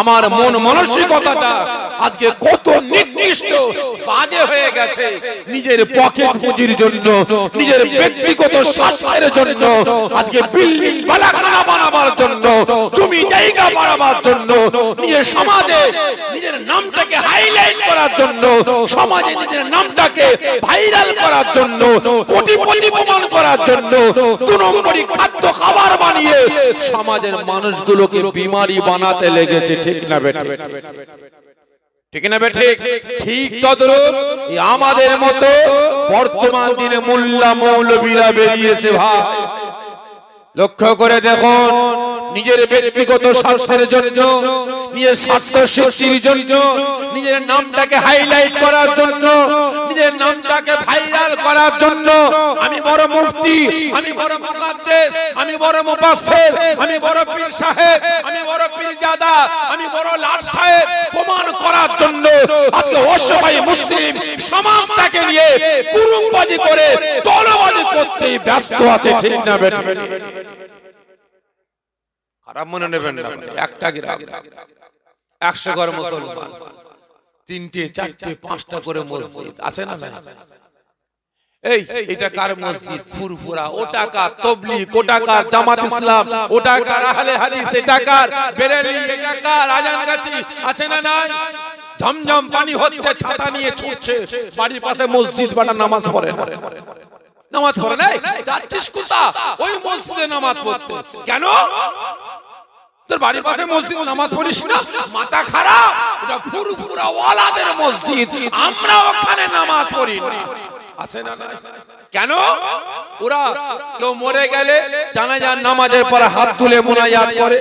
আমার মন মানসিকতাটা আজকে কত নির্দিষ্ট বাজে হয়ে গেছে। নিজের পকেট পুঁজির জন্য, নিজের ব্যক্তিগত স্বার্থের জন্য, আজকে বিল্ডিং বালাখানা বানাবার জন্য, জমি জায়গা বাড়াবার জন্য, নিজের সমাজে নিজের নামটাকে হাইলাইট করার জন্য, সমাজে নিজের নামটাকে ভাইরাল করার জন্য, কোটিপতি প্রমাণ করার জন্য, দু নম্বরই খাদ্য খাবার বানিয়ে সমাজের মানুষগুলোকে বিমারি বানাতে লেগেছে ঠিক না বেটা ঠিক না বেঠে ঠিক তদরূপ আমাদের মতো বর্তমান দিনে মোল্লা মৌলবীরা বেরিয়েছে ভাই। লক্ষ্য করে দেখুন নিজের ব্যক্তিগত স্বার্থের জন্য, নিজের স্বার্থ সৃষ্টির জন্য, নিজের নামটাকে হাইলাইট করার জন্য, নিজের নামটাকে ভাইরাল করার জন্য। আমি বড় মুফতি, আমি বড় মুকাদ্দেস আমি বড় মুফাসসির, আমি বড় পীর সাহেব, আমি বড় পীরজাদা, আমি বড় লাট সাহেব প্রমাণ করার জন্য আজকে অসহায় মুসলিম সমাজটাকে নিয়ে কুরুমবাজি করে দলবাজি করতে ব্যস্ত আছে, ঠিক না বেটা? খারাপ মনে নেবেন না একটা গ্রাম। একশো ঘর মুসলমান তিনটে চারটে পাঁচটা করে মসজিদ। আছে না এই এটা কার মসজিদ? ফুরফুরা। ও টাকা তবলি ও টাকা জামাত ইসলাম। ও টাকা আহলে হাদিস। এ টাকার বেরেলি এ টাকা আছে না নাই? ঝমঝম পানি হচ্ছে ছাতা নিয়ে ছুটছে। বাড়ির পাশে মসজিদ বাটা নামাজ পড়ে না। নামাজ পড়ে নাই? যাচ্ছিস কোথা ওই মসজিদে নামাজ পড়তে। কেন? তোর বাড়ির পাশে মসজিদ নামাজ পড়িস না? মাথা খারাপ? এটা ফুরফুরা ওয়ালাদের মসজিদ। আমরা ওখানে নামাজ পড়ি না। আছে না? কেন? ওরা কেউ মরে গেলে জানাজার নামাজের পর হাত তুলে মোনাজাত করে।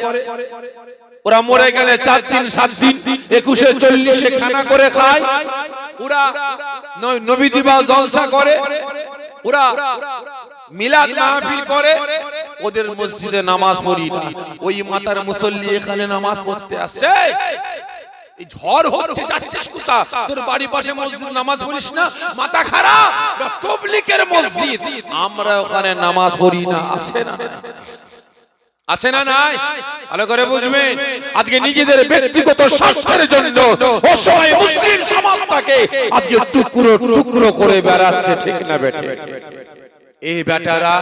ওরা মরে গেলে চার দিন সাত দিন একুশে চল্লিশে খানা করে খায়। ওরা নবী দিবা জলসা করে। ওরা মিলাদ মাহফিল করে ওদের মসজিদে নামাজ পড়ি না। ওই মাতার মুসল্লি এখানে নামাজ পড়তে আসছে। এই ঝড় হচ্ছে যাচ্ছিস কোথা তোর বাড়ির পাশে মসজিদ নামাজ পড়িস না? মাথা খারাপ? তবলিকের মসজিদ। আমরা ওখানে নামাজ পড়ি না আছে না। আছে না নাই? ভালো করে বুঝবেন। আজকে নিজেদের ব্যক্তিগত স্বার্থের জন্য অসহায় মুসলিম সমাজটাকে আজকে টুকরো টুকরো করে বেড়াচ্ছে ঠিক না বেটে এই বেটারা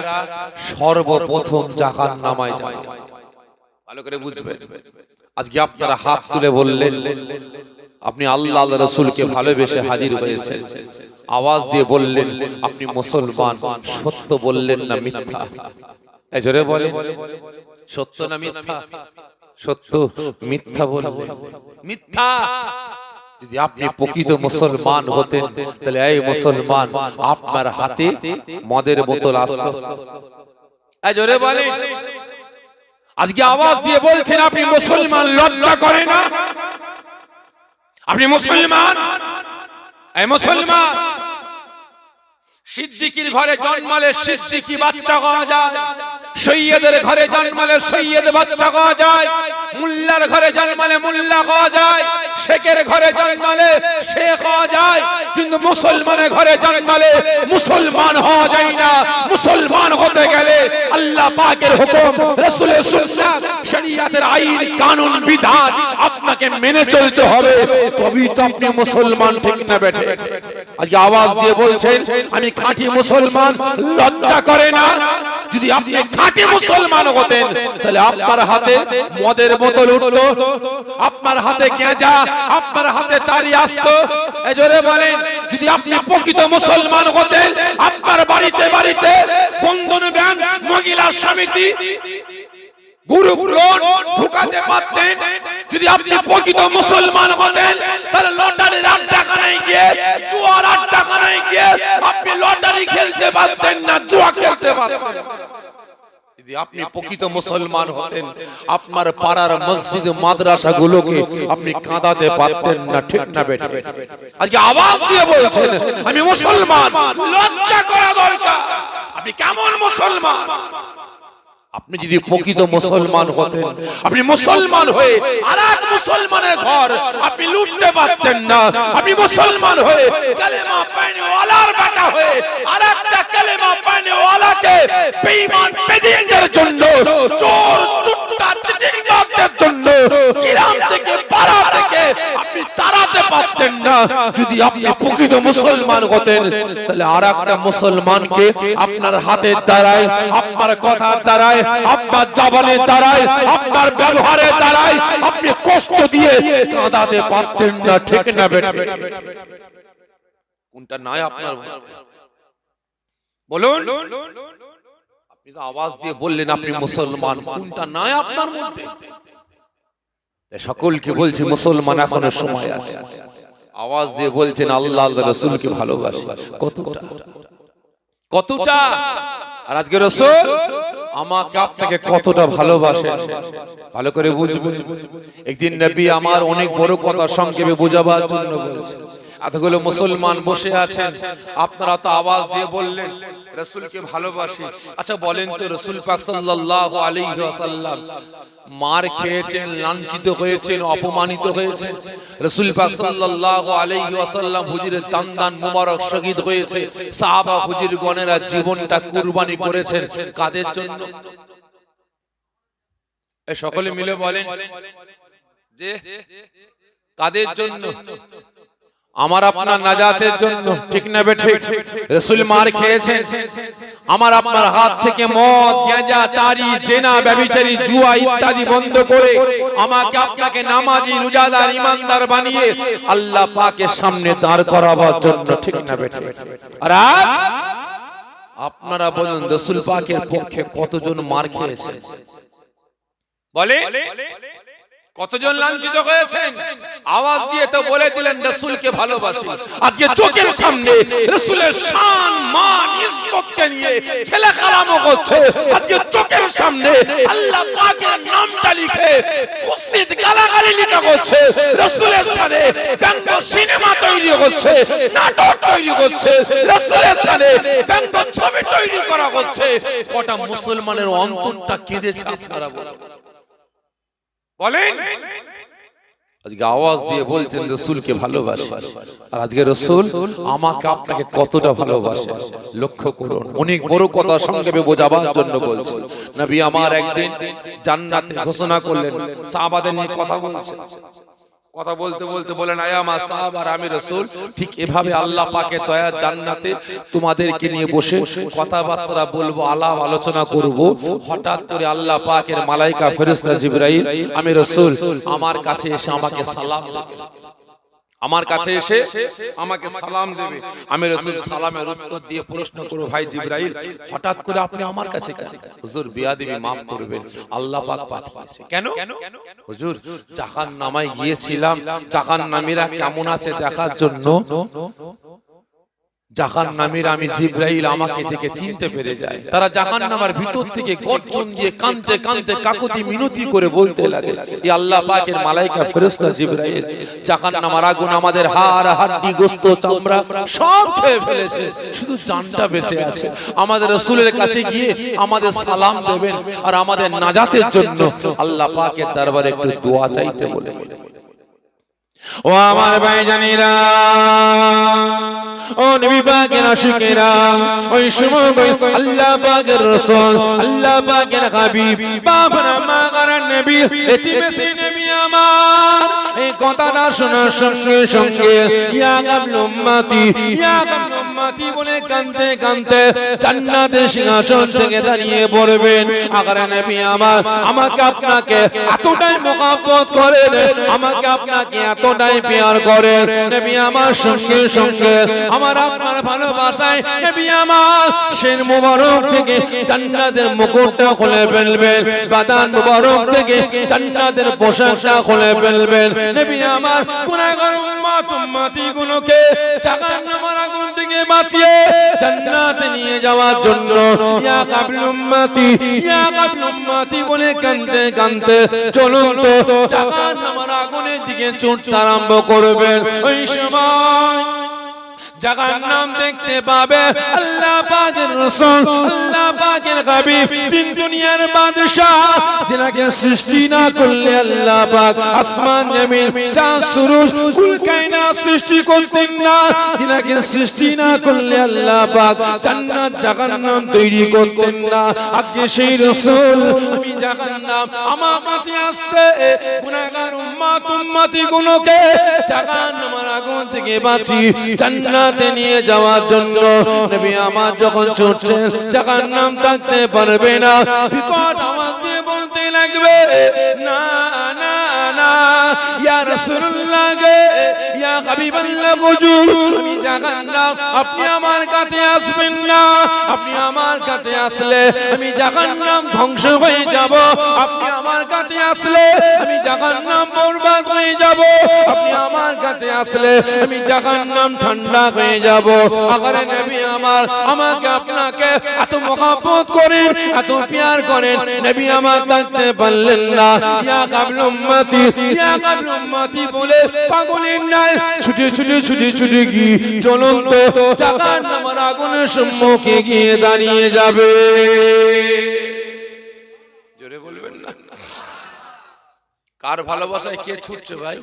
সর্বপ্রথম জাহান নামায় যায় ভালো করে বুঝবেন। আজকে আপনারা হাত তুলে বললেন আপনি আল্লাহ আল্লাহ রসুলকে ভালোবেসে হাজির হয়েছে আওয়াজ দিয়ে বললেন আপনি মুসলমান সত্য বললেন না মিথ্যা। জোরে বলে সত্য না মিথ্যা? সত্য মিথ্যা? বললেন মিথ্যা যদি আপনি প্রকৃত মুসলমান হতেন তাহলে এই মুসলমান আপনার হাতে মদের বোতল আসতো। এই জোরে বলে আজকে আওয়াজ দিয়ে বলছেন আপনি মুসলমান লজ্জা করে না? আপনি মুসলমান? এই মুসলমান! সিদ্দিকির ঘরে জন্মালে সিদ্দিকি বাচ্চা হওয়া যায়। সৈয়দের ঘরে জন্মালে সৈয়দ বাচ্চা হওয়া যায় মুল্লার ঘরে জন্মালে মুল্লা হওয়া যায় শেখের ঘরে জন্মালে শেখ হওয়া যায় কিন্তু মুসলমানের ঘরে জন্মালে মুসলমান হওয়া যায় না। মুসলমান হতে গেলে আল্লাহ পাকের হুকুম, রাসূলের সুন্নাহ শরীয়তের আইন, কানুন, বিধান আপনাকে মেনে চলতে হবে। তবেই তো আপনি মুসলমান ঠিক না বেঠে। আজকে আওয়াজ দিয়ে বলছেন, আমি খাঁটি মুসলমান, লজ্জা করে না। যদি আপনি খাঁটি মুসলমান হতেন, তাহলে আপনার হাতে মদের বোতল উঠল আপনার হাতে গেঁজা, আপনার হাতে তারি আসতো। এজোরে বলেন, যদি আপনি প্রকৃত মুসলমান হতেন, আপনার বাড়িতে বাড়িতে বন্ধন ব্যাংক, মহিলা সমিতি, গুরু ঢুকাতে পারতেন যদি আপনি প্রকৃত মুসলমান হতেন, তাহলে লটারির আট টাকা নাই গিয়ে, জুয়ার আট টাকা নাই গিয়ে আপনি লটারি খেলতে পারতেন না, জুয়া খেলতে পারতেন। আপনি প্রকৃত মুসলমান হতেন, আপনার পাড়ার মসজিদ মাদ্রাসা গুলোকে আপনি কাঁদাতে পারতেন না, ঠিক না বেটা আজকে আওয়াজ দিয়ে বলছেন, আমি মুসলমান, লজ্জা করা দরকার। আপনি কেমন মুসলমান? আপনি যদি প্রকৃত মুসলমান হতেন আপনি মুসলমান হয়ে আর এক মুসলমানের ঘর আপনি লুটতে পারতেন না। আপনি মুসলমান হয়ে কালেমা পানিওয়ালার বেটা হয়ে আর একটা কালেমা পানিওয়ালাকে বেঈমান বেদিনদের জন্য চোর চুট্টা চিটিংবাজদের জন্য গ্রাম থেকে পাড়া থেকে আপনি তাড়াতে পারতেন না যদি আপনি প্রকৃত মুসলমান হতেন, তাহলে আর একটা মুসলমানকে আপনার হাতের আপনার কথার আপনার জবানের আপনার ব্যবহারের আপনি কষ্ট দিয়ে কাঁদাতে পারতেন না, ঠিক না কোনটা নাই আপনার বলুন। আপনি তো আওয়াজ দিয়ে বললেন আপনি মুসলমান, কোনটা নাই আপনার মধ্যে? সকলকে বলছি, মুসলমান এখনও সময় আছে। আওয়াজ দিয়ে বলছেন আল্লাহ আল্লাহ রসুলকে ভালোবাসে। কতটা? কতটা? আর আজকে রসুল আমাকে আপনাকে কতটা ভালোবাসে? ভালো করে বুঝব। একদিন নবী আমার অনেক বড় কথা সংক্ষেপে বোঝাবার জন্য বলছে। এতগুলো মুসলমান বসে আছেন আপনারা তো আওয়াজ দিয়ে বললেন রসুলকে ভালোবাসি। আচ্ছা বলেন তো রসুল পাক সাল্লাল্লাহু আলাইহি ওয়াসাল্লাম মার খেয়েছেন লাঞ্ছিত হয়েছেন অপমানিত হয়েছেন। রসুল পাক সাল্লাল্লাহু আলাইহি ওয়াসাল্লাম হুজুরের দান দান মুবারক শহীদ হয়েছে। সাহাবা হুজুর গণেরা জীবনটা কুরবানি করেছেন কাদের জন্য? সকলে মিলে বলেন। যে কাদের জন্য? আমার আপনার নাজাতের জন্য ঠিক না বেঠে রসুল মার খেয়েছেন। আমার আপনার হাত থেকে মদ গেঁজা তারি জেনা ব্যভিচারী জুয়া ইত্যাদি বন্ধ করে আমাকে আপনাকে নামাজি রোজাদার ইমানদার বানিয়ে আল্লাহ পাকের সামনে দাঁড় করাবার জন্য ঠিক না বেঠে আর আপনারা বলুন রসুল পাকের পক্ষে কতজন মার খেয়েছে? বলে? কতজন লাঞ্ছিত হয়েছেন? আওয়াজ দিয়ে তো বলে দিলেন রসুলকে ভালোবাসি। আজকে চোখের সামনে রসুলের শান মান ইজ্জতকে নিয়ে ছেলে কালামো করছে। আজকে চোখের সামনে আল্লাহ পাকের নামটা লিখে কুসিদ গালাগালি লিখা করছে। রসুলের সামনে ব্যঙ্গ সিনেমা তৈরি হচ্ছে নাটক তৈরি করছে। রসুলের সামনে ব্যঙ্গ ছবি তৈরি করা হচ্ছে কটা মুসলমানের অন্তরটা কেঁদেছে আপনারা বলুন। আজকে আওয়াজ দিয়ে বলছেন রসুলকে ভালোবাসে। আর আজকে রসুল আমাকে আপনাকে কতটা ভালোবাসে। লক্ষ্য করুন অনেক বড় কথা সংক্ষেপে বোঝাবার জন্য বলছে। নবী আমার একদিন জান্নাত ঘোষণা করলেন সাহাবাদের নিয়ে কথা বলছে কথা বলতে বলতে বলেন আয়ামা সাহাব আর আমি রসুল। ঠিক এভাবে আল্লাহ পাকে দয়া জান্নাতে তোমাদেরকে নিয়ে বসে কথাবার্তা বলব আলাপ আলোচনা করব। হঠাৎ করে আল্লাহ পাকের মালাইকা ফেরেশতা জিবরাইল আমি রসুল আমার কাছে এসে আমাকে সালাম আমার কাছে এসে আমাকে সালাম দেবে। আমি রসুল সালামের উত্তর দিয়ে প্রশ্ন করব ভাই জিব্রাইল হঠাৎ করে আপনি আমার কাছে কাছে হুজুর দেবী মাফ করবেন। আল্লাহ পাক পাঠিয়েছে। কেন? হুজুর জাহান নামায় গিয়েছিলাম। জাহান নামীরা কেমন আছে দেখার জন্য? জাহান নামীর আমি জিব্রাইল আমাকে দেখে চিনতে পেরে যায়। তারা জাহান নামার ভিতর থেকে গর্জন দিয়ে কানতে কানতে কাকুতি মিনতি করে বলতে লাগে এই আল্লাহ পাকের মালাইকা ফেরেশতা জিব্রাইল। জাহান নামার আগুন আমাদের হাড় হাড্ডি গোস্ত চামড়া সব খেয়ে ফেলেছে। শুধু জানটা বেঁচে আছে। আমাদের রাসূলের কাছে গিয়ে আমাদের সালাম দেবেন আর আমাদের নাজাতের জন্য আল্লাহ পাকের দরবারে একটু দোয়া চাইতে বলে ও আমার ভাই জানিরা ও নবী পাকের আশিকেরা, ওই সময় আল্লাহ পাকের রাসূল, আল্লাহ পাকের হাবিব, বাবরা মাগার নবী এতি বেশি নবী আমার। এই কথাটা শোনার সঙ্গে সঙ্গে, ইয়া গাম উম্মতি, ইয়া গাবল উম্মতি বলে কানতে কানতে জান্নাতে সিংহাসন থেকে দাঁড়িয়ে পড়বেন। আগার নবী আমার, আমাকে আপনাকে এতটাই মোকাব্বত করেন, আমাকে আপনাকে এতটাই পেয়ার করেন। নবী আমার সঙ্গে সঙ্গে আমার আপনার ভালোবাসায় নবী আমার শের মুবারক থেকে জান্নাতের মুকুটটা খুলে ফেলবেন বাদান মুবারক থেকে জান্নাতের পোশাকটা খুলে ফেলবেন। নবী আমার গুনাহগার উম্মত উম্মতি গুলোকে জাহান্নামের আগুন থেকে বাঁচিয়ে জান্নাতে নিয়ে যাওয়ার জন্য ইয়া কাবিল উম্মতি, ইয়া কাবিল উম্মতি বলে কাঁদতে কাঁদতে চলুন তো জাহান্নামের আগুনের দিকে ছুটতে আরম্ভ করবেন। ওই সময় জাহান্নাম দেখতে পাবে। আল্লাহ পাকের রাসূল, আল্লাহ পাকের হাবিব, তিন দুনিয়ার বাদশা যিনাকে সৃষ্টি না করলে আল্লাহ পাক আসমান, জমিন, চাঁদ, সূরজ, কুল, কায়নাত সৃষ্টি করতেন না। যিনাকে সৃষ্টি না করলে আল্লাহ পাক জান্নাত জাহান্নাম তৈরি করতেন না। আজকে সেই রাসূল, আমি জাহান্নাম আমার কাছে আসছে। গুনাহগার উম্মত উম্মতি গুলোকে জাহান্নামের আগুন থেকে বাঁচি জান্নাতে নিয়ে যাওয়ার জন্য নবী আমার যখন ছুটছে জাহান্নাম থাকতে পারবে না। বিকট আওয়াজ দিয়ে বলতে লাগবে, না না ইয়া রাসূলুল্লাহ গে ইয়া হাবিবাল্লাহ, হুজুর, আমি জাহান্নাম আপনি আমার কাছে আসবেন না, আপনি আমার কাছে আসলে আমি জাহান্নাম ধ্বংস হয়ে যাব, আপনি আমার কাছে আসলে আমি জাহান্নাম বরবাদ হয়ে যাব, আপনি আমার কাছে আসলে আমি জাহান্নাম ঠান্ডা হয়ে যাব। আগারে নবী আমার, আমাকে আপনাকে এত মহব্বত করেন, এত প্যার করেন, নবী আমার থাকতে পারলেন না। ইয়া কাবল দাঁড়িয়ে যাবে। জোরে বলবেন না? কার ভালোবাসায় কে ছুটছে ভাই?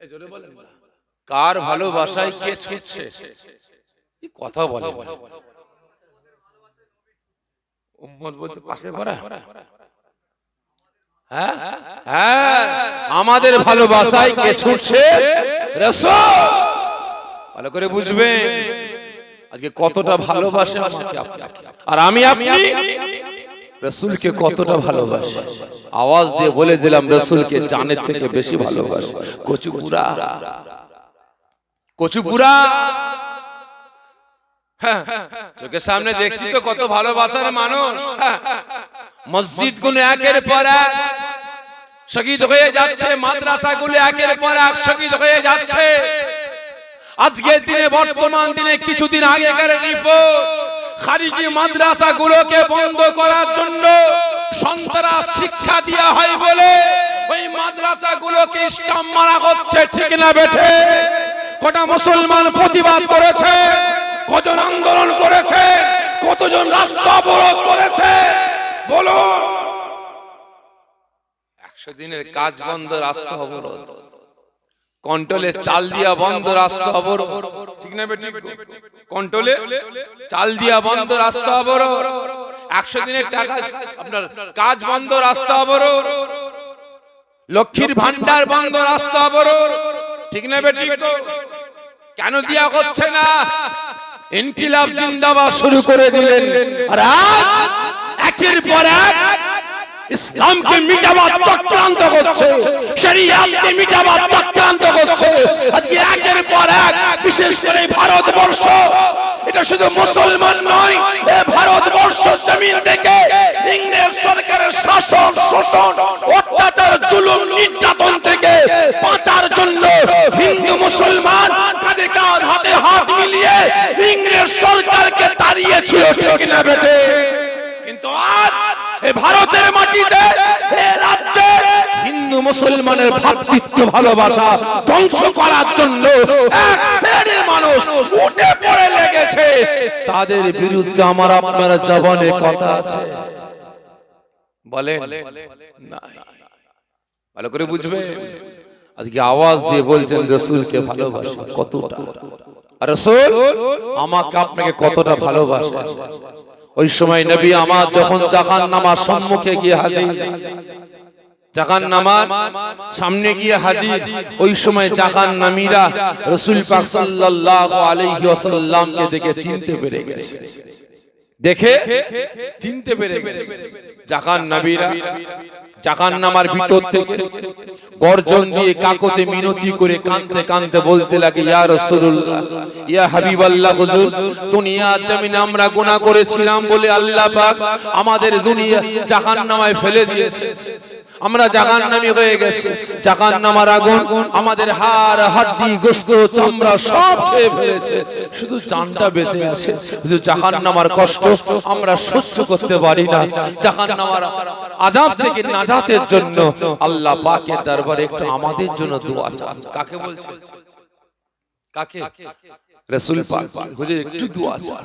জোরে বলেন কার ভালোবাসায় কে ছুটছে? কথা বলে? উম্মত বলতে পাশে পড়া হ্যাঁ? হ্যাঁ? আমাদের ভালোবাসায় কে ছুটছে? ভালো করে বুঝবেন। আজকে কতটা ভালোবাসে আর আমি আপনি? রসুলকে কতটা ভালোবাসি? আওয়াজ দিয়ে বলে দিলাম রসুলকে জানের থেকে বেশি ভালোবাসি। কচুপুরা। কচুপুরা। হ্যাঁ, চোখের সামনে দেখছি তো কত ভালোবাসার মানুষ। হ্যাঁ, মসজিদগুলো একের পর এক শহীদ হয়ে যাচ্ছে মাদ্রাসা গুলো একের পর এক শহীদ হয়ে যাচ্ছে। আজকের দিনে বর্তমান দিনে কিছুদিন আগেকার রিপোর্ট খারিজি মাদ্রাসা গুলোকে বন্ধ করার জন্য সন্তারা শিক্ষা দেওয়া হয় বলে ওই মাদ্রাসা গুলোকে স্টাম মারা হচ্ছে ঠিক না বেঠে? কটা মুসলমান প্রতিবাদ করেছে কজন আন্দোলন করেছে কতজন রাস্তা অবরোধ করেছে? বলো। একশো দিনের কাজ বন্ধ রাস্তা অবরোধ। কন্ট্রোলে চাল দিয়া বন্ধ রাস্তা অবরোধ। ঠিক না বেটি কন্ট্রোলে চাল দিয়া বন্ধ রাস্তা অবরোধ। একশো দিনের টাকা আপনার কাজ বন্ধ রাস্তা অবরোধ। লক্ষ্মীর ভান্ডার বন্ধ রাস্তা অবরোধ। ঠিক না বেটি কেন দিয়া হচ্ছে না? ইনকিলাব জিন্দাবাদ শুরু করে দিলেন। আর আজ একের পর এক ইসলামকে মিটাবার চক্রান্ত করছে, শরিয়াতকে মিটাবার চক্রান্ত করছে। আজকে একের পর এক, বিশেষ করে ভারতবর্ষ, এটা শুধু মুসলমান নয়, এ ভারতবর্ষ জমিন থেকে ইংরেজ সরকারের শাসন, শোষণ, অত্যাচার, জুলুম, নির্যাতন থেকে বাঁচার জন্য হিন্দু মুসলমান কাঁধে কাঁধ হাতে হাত মিলিয়ে ইংরেজ সরকারকে তাড়িয়েছিল, ঠিক বেটে আজ ভারতের মাটিতে রাজ্যে হিন্দু মুসলমানের ভ্রাতৃত্ব ভালোবাসা ধ্বংস করার জন্য এক শ্রেণির মানুষ উঠে পড়ে লেগেছে। তাদের বিরুদ্ধে আমার আপনার জবানে কথা আছে। বলে ভালো করে বুঝবে? আজকে আওয়াজ দিয়ে বলছেন রসুলকে ভালোবাসে কতটা? আর রসুল আমাকে আপনাকে কতটা ভালোবাসে? ওই সময় নবী আমার যখন চাকার নামার সম্মুখে গিয়ে হাজির চাকার নামার সামনে গিয়ে হাজির ওই সময় চাকার নামীরা রসুল পাক সাল্লাল্লাহু আলাইহি ওয়াসাল্লামকে দেখে চিনতে পেরে গেছে। দেখে চিনতে পেরে গেছে। জাহান নবীরা জাহান নামার ভিতর থেকে গর্জন দিয়ে কাকতে মিনতি করে কানতে কানতে বলতে লাগে, ইয়া রাসূলুল্লাহ, ইয়া হাবিবাল্লাহ হুজুর, দুনিয়া জমিনে আমরা গুনাহ করেছিলাম বলে আল্লাহ পাক আমাদের দুনিয়া জাহান্নামায় ফেলে দিয়েছে। আমরা জাহান্নামী হয়ে গেছে। গেছি জাহান্নামার আগুন আমাদের হাড়, হাড্ডি, গোস্ত, চামড়া সব খেয়ে ফেলেছে। শুধু জানটা বেঁচে আছে। শুধু জাহান্নামার কষ্ট আমরা সহ্য করতে পারি না। জাহান্নামার আযাব থেকে নাজাতের জন্য আল্লাহ পাকের দরবারে একটু আমাদের জন্য দোয়া চান। কাকে বলছে কাকে? রসুল পাক। হুজুর, একটু দোয়া চান।